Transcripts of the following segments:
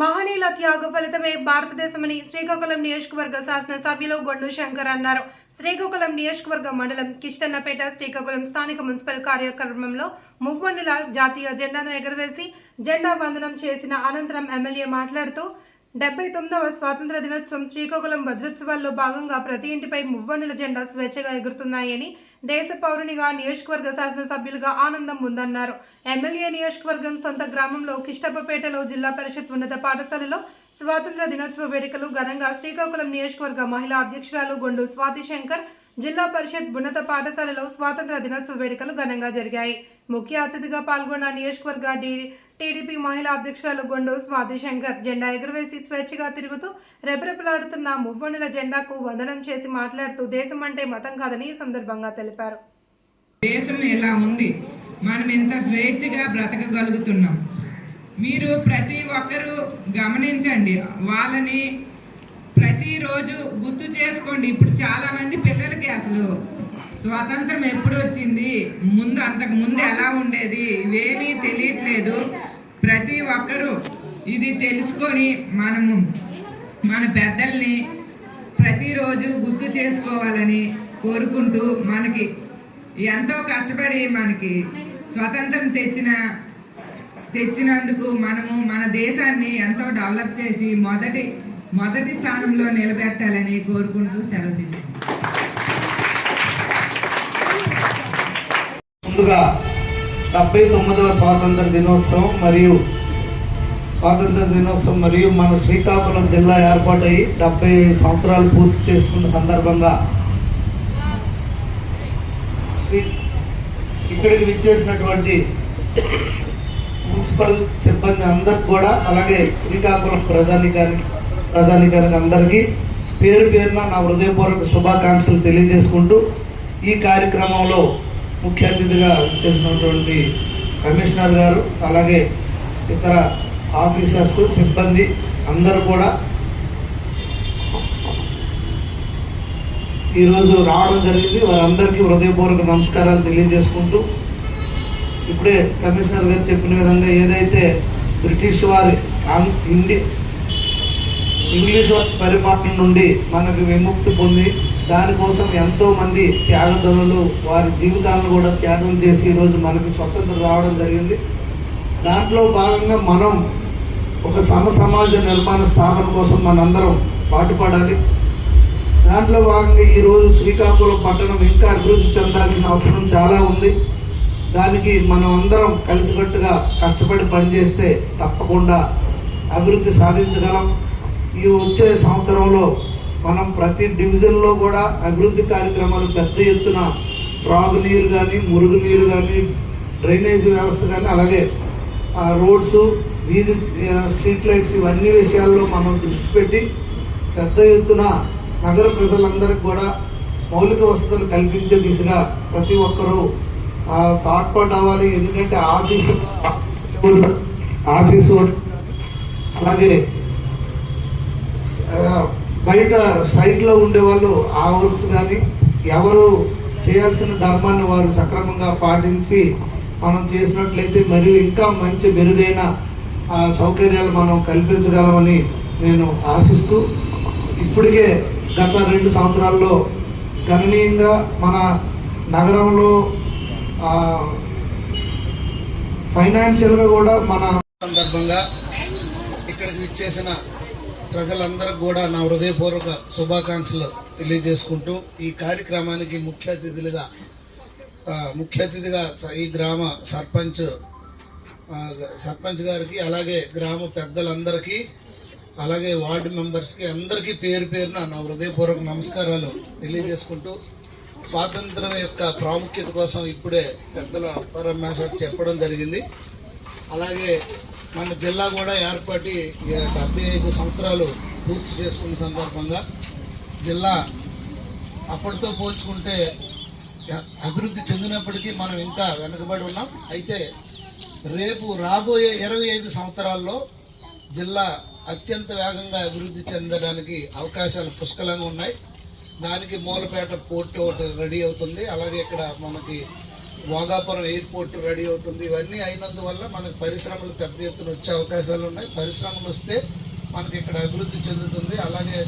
మహనీయుల త్యాగ ఫలితమే భారతదేశమని శ్రీకాకుళం నియోజకవర్గ శాసనసభ్యులు గొండు శంకర్ అన్నారు. శ్రీకాకుళం నియోజకవర్గ మండలం కిష్టన్నపేట శ్రీకాకుళం స్థానిక మున్సిపల్ కార్యక్రమంలో మువ్వన్నెల జాతీయ జెండాను ఎగరవేసి జెండా వందనం చేసిన అనంతరం ఎమ్మెల్యే మాట్లాడుతూ డెబ్బై తొమ్మిదవ స్వాతంత్ర దినోత్సవం శ్రీకాకుళం భద్రోత్సవాల్లో భాగంగా ప్రతి ఇంటిపై మువ్వన్నెల జెండా స్వేచ్ఛగా ఎగురుతున్నాయని దేశ పౌరునిగా నియోజకవర్గ శాసనసభ్యులుగా ఆనందం ఉందన్నారు. ఎమ్మెల్యే నియోజకవర్గం సొంత గ్రామంలో కిష్టప్పపేటలో జిల్లా పరిషత్ ఉన్నత పాఠశాలలో స్వాతంత్ర దినోత్సవ వేడుకలు ఘనంగా శ్రీకాకుళం నియోజకవర్గ మహిళా అధ్యక్షురాలు గొండు స్వాతి శంకర్ జిల్లా పరిషత్ ఉన్నత పాఠశాలలో స్వాతంత్ర దినోత్సవ వేడుకలు ఘనంగా జరిగాయి. ముఖ్య అతిథిగా పాల్గొన్న నియోజకవర్గ డి- టీడీపీ మహిళా అధ్యక్షురాలు గొండు స్వాతి శంకర్ జెండా ఎగురవేసి స్వేచ్ఛగా తిరుగుతూ రెపరెపలాడుతున్న మువ్వనుల జెండాకు వందనం చేసి మాట్లాడుతూ దేశం అంటే మతం కాదని ఈ సందర్భంగా తెలిపారు. దేశం ఎలా ఉంది? మనం ఎంత స్వేచ్ఛగా బ్రతకగలుగుతున్నాం? మీరు ప్రతి ఒక్కరూ గమనించండి వాళ్ళని ప్రతిరోజు గుర్తు చేసుకోండి. ఇప్పుడు చాలా మంది పిల్లలకి అసలు స్వాతంత్రం ఎప్పుడు వచ్చింది? ముందు అంతకు ముందు ఎలా ఉండేది? ఇవేమీ తెలియట్లేదు. ప్రతి ఒక్కరూ ఇది తెలుసుకొని మనము మన పెద్దల్ని ప్రతిరోజు గుర్తు చేసుకోవాలని కోరుకుంటూ మనకి ఎంతో కష్టపడి మనకి స్వతంత్రం తెచ్చిన తెచ్చినందుకు మనము మన దేశాన్ని ఎంతో డెవలప్ చేసి మొదటి మొదటి స్థానంలో నిలబెట్టాలని కోరుకుంటూ సెలవు తీసుకుంటాం ముందుగా డెబ్బై తొమ్మిదవ స్వాతంత్ర దినోత్సవం మరియు స్వాతంత్ర దినోత్సవం మరియు మన శ్రీకాకుళం జిల్లా ఏర్పాటై డెబ్బై సంవత్సరాలు పూర్తి చేసుకున్న సందర్భంగా శ్రీ ఇక్కడికి విచ్చేసినటువంటి మున్సిపల్ సిబ్బంది అందరికి కూడా అలాగే శ్రీకాకుళం ప్రజానికానికి ప్రజానికానికి అందరికీ పేరు పేరున నా హృదయపూర్వక శుభాకాంక్షలు తెలియజేసుకుంటూ ఈ కార్యక్రమంలో ముఖ్య అతిథిగా చేసినటువంటి కమిషనర్ గారు అలాగే ఇతర ఆఫీసర్స్ సిబ్బంది అందరూ కూడా ఈరోజు రావడం జరిగింది. వారందరికీ హృదయపూర్వక నమస్కారాలు తెలియజేసుకుంటూ ఇప్పుడే కమిషనర్ గారు చెప్పిన విధంగా ఏదైతే బ్రిటిష్ వారి ఇండి ఇంగ్లీష్ వారి పరిపాలన నుండి మనకు విముక్తి పొంది దానికోసం ఎంతో మంది త్యాగదనులు వారి జీవితాలను కూడా త్యాగం చేసి ఈరోజు మనకి స్వతంత్రం రావడం జరిగింది. దాంట్లో భాగంగా మనం ఒక సమ సమాజ నిర్మాణ స్థాపన కోసం మనందరం పాటుపడాలి. దాంట్లో భాగంగా ఈరోజు శ్రీకాకుళం పట్టణం ఇంకా అభివృద్ధి చెందాల్సిన అవసరం చాలా ఉంది. దానికి మనం అందరం కలిసికట్టుగా కష్టపడి పనిచేస్తే తప్పకుండా అభివృద్ధి సాధించగలం. ఈ వచ్చే సంవత్సరంలో మనం ప్రతి డివిజన్లో కూడా అభివృద్ధి కార్యక్రమాలు పెద్ద ఎత్తున త్రాగునీరు కానీ మురుగునీరు కానీ డ్రైనేజ్ వ్యవస్థ కానీ అలాగే రోడ్స్ వీధి స్ట్రీట్ లైట్స్ ఇవన్నీ విషయాల్లో మనం దృష్టి పెట్టి పెద్ద ఎత్తున నగర ప్రజలందరికీ కూడా మౌలిక వసతులు కల్పించే దిశగా ప్రతి ఒక్కరూ తాట్పాటు అవ్వాలి. ఎందుకంటే ఆఫీసు ఆఫీసు అలాగే బయట సైట్లో ఉండే వాళ్ళు ఆ వర్క్స్ కానీ ఎవరు చేయాల్సిన ధర్మాన్ని వారు సక్రమంగా పాటించి మనం చేసినట్లయితే మరియు ఇంకా మంచి మెరుగైన సౌకర్యాలు మనం కల్పించగలమని నేను ఆశిస్తూ ఇప్పటికే గత రెండు సంవత్సరాల్లో గణనీయంగా మన నగరంలో ఫైనాన్షియల్గా కూడా మన సందర్భంగా ఇక్కడికి ఇచ్చేసిన ప్రజలందరికీ కూడా నా హృదయపూర్వక శుభాకాంక్షలు తెలియజేసుకుంటూ ఈ కార్యక్రమానికి ముఖ్య అతిథులుగా ముఖ్య అతిథిగా స- ఈ గ్రామ సర్పంచ్ సర్పంచ్ గారికి అలాగే గ్రామ పెద్దలందరికీ అలాగే వార్డు మెంబర్స్కి అందరికీ పేరు పేరున నా హృదయపూర్వక నమస్కారాలు తెలియజేసుకుంటూ స్వాతంత్రం యొక్క ప్రాముఖ్యత కోసం ఇప్పుడే పెద్దలు పరమేశ్వర్ చెప్పడం జరిగింది. అలాగే మన జిల్లా కూడా ఏర్పాటి డెబ్బై ఐదు సంవత్సరాలు పూర్తి చేసుకున్న సందర్భంగా జిల్లా అప్పటితో పోల్చుకుంటే అభివృద్ధి చెందినప్పటికీ మనం ఇంకా వెనుకబడి ఉన్నాం. అయితే రేపు రాబోయే ఇరవై ఐదు సంవత్సరాల్లో జిల్లా అత్యంత వేగంగా అభివృద్ధి చెందడానికి అవకాశాలు పుష్కలంగా ఉన్నాయి. దానికి మూలపేట పోర్ట్ ఒకటి రెడీ అవుతుంది. అలాగే ఇక్కడ మనకి భోగాపురం ఎయిర్పోర్ట్ రెడీ అవుతుంది. ఇవన్నీ అయినందువల్ల మనకు పరిశ్రమలు పెద్ద ఎత్తున వచ్చే అవకాశాలు ఉన్నాయి. పరిశ్రమలు వస్తే మనకి ఇక్కడ అభివృద్ధి చెందుతుంది. అలాగే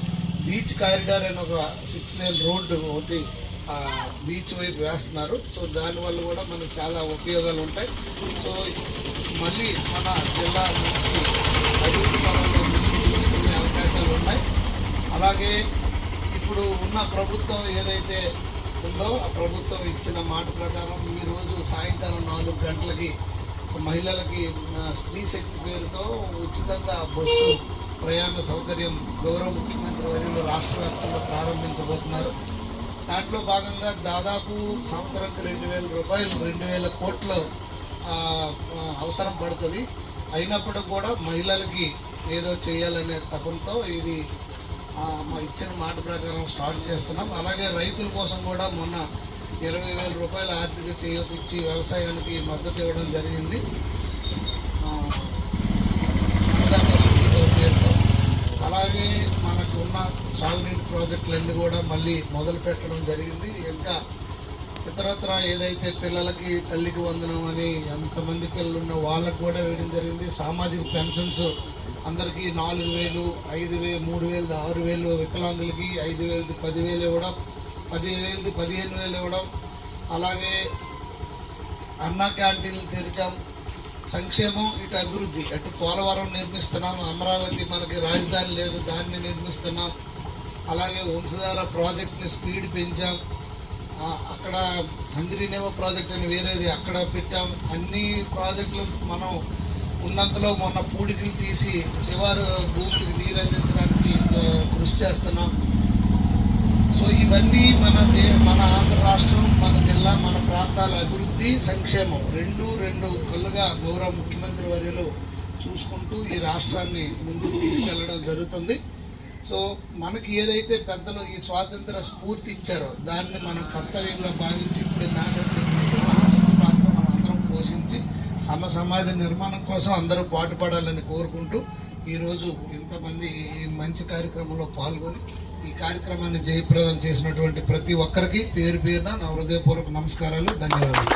బీచ్ కారిడార్ అని ఒక సిక్స్ లేన్ రోడ్డు ఒకటి బీచ్ వైపు వేస్తున్నారు. సో దానివల్ల కూడా మనకు చాలా ఉపయోగాలు ఉంటాయి. సో మళ్ళీ మన జిల్లా నుంచి అభివృద్ధి అవకాశాలు ఉన్నాయి. అలాగే ఇప్పుడు ఉన్న ప్రభుత్వం ఏదైతే ఉందో ఆ ప్రభుత్వం ఇచ్చిన మాట ప్రకారం ఈరోజు సాయంత్రం సాయంకాలం నాలుగు గంటలకి మహిళలకి స్త్రీ శక్తి పేరుతో ఉచితంగా బస్సు ప్రయాణ సౌకర్యం గౌరవ ముఖ్యమంత్రి వర్యులు రాష్ట్ర వ్యాప్తంగా ప్రారంభించబోతున్నారు. దాంట్లో భాగంగా దాదాపు సంవత్సరానికి రెండు వేల రూపాయలు రెండు వేల కోట్ల అవసరం పడుతుంది. అయినప్పుడు కూడా మహిళలకి ఏదో చేయాలనే తపంతో ఇది మా ఇచ్చిన మాట ప్రకారం స్టార్ట్ చేస్తున్నాం. అలాగే రైతుల కోసం కూడా మొన్న ఇరవై వేల రూపాయల ఆర్థిక చేయూత ఇచ్చి వ్యవసాయానికి మద్దతు ఇవ్వడం జరిగింది. అలాగే మనకు ఉన్న సాగునీటి ప్రాజెక్టులన్నీ కూడా మళ్ళీ మొదలు పెట్టడం జరిగింది. ఇంకా ఇతరత్ర ఏదైతే పిల్లలకి తల్లికి వందనం అని ఎంతమంది పిల్లలు ఉన్న వాళ్ళకు కూడా వేయడం జరిగింది. సామాజిక పెన్షన్స్ అందరికీ నాలుగు వేలు ఐదు వేలు మూడు వేలు ఆరు వేలు వికలాంగులకి ఐదు వేలది పదివేలు ఇవ్వడం పదిహేను వేలది పదిహేను వేలు ఇవ్వడం. అలాగే అన్నా క్యాంటీన్లు తెరిచాం. సంక్షేమం ఇటు అభివృద్ధి. అటు పోలవరం నిర్మిస్తున్నాం. అమరావతి మనకి రాజధాని లేదు దాన్ని నిర్మిస్తున్నాం. అలాగే వంశధార ప్రాజెక్ట్ని స్పీడ్ పెంచాం. అక్కడ హంద్రీనేవో ప్రాజెక్ట్ అని వేరేది అక్కడ పెట్టాం అన్ని ప్రాజెక్టులు మనం ఉన్నంతలో మొన్న పూడికలు తీసి శివారు భూములకు నీరు అందించడానికి కృషి చేస్తున్నాం. సో ఇవన్నీ మన దే మన ఆంధ్ర రాష్ట్రం మన జిల్లా మన ప్రాంతాల అభివృద్ధి సంక్షేమం రెండు రెండు కళ్ళుగా గౌరవ ముఖ్యమంత్రి వర్యులు చూసుకుంటూ ఈ రాష్ట్రాన్ని ముందుకు తీసుకెళ్ళడం జరుగుతుంది. సో మనకి ఏదైతే పెద్దలు ఈ స్వాతంత్ర స్ఫూర్తి ఇచ్చారో దాన్ని మనం కర్తవ్యంగా భావించి ఇప్పుడు నాశనం చెప్పినట్టు మన పాత్ర మనం అందరం పోషించి సమ సమాజ నిర్మాణం కోసం అందరూ పాటుపడాలని కోరుకుంటూ ఈరోజు ఇంతమంది ఈ మంచి కార్యక్రమంలో పాల్గొని ఈ కార్యక్రమాన్ని జయప్రదం చేసినటువంటి ప్రతి ఒక్కరికి పేరు పేరున నా హృదయపూర్వక నమస్కారాలు ధన్యవాదాలు.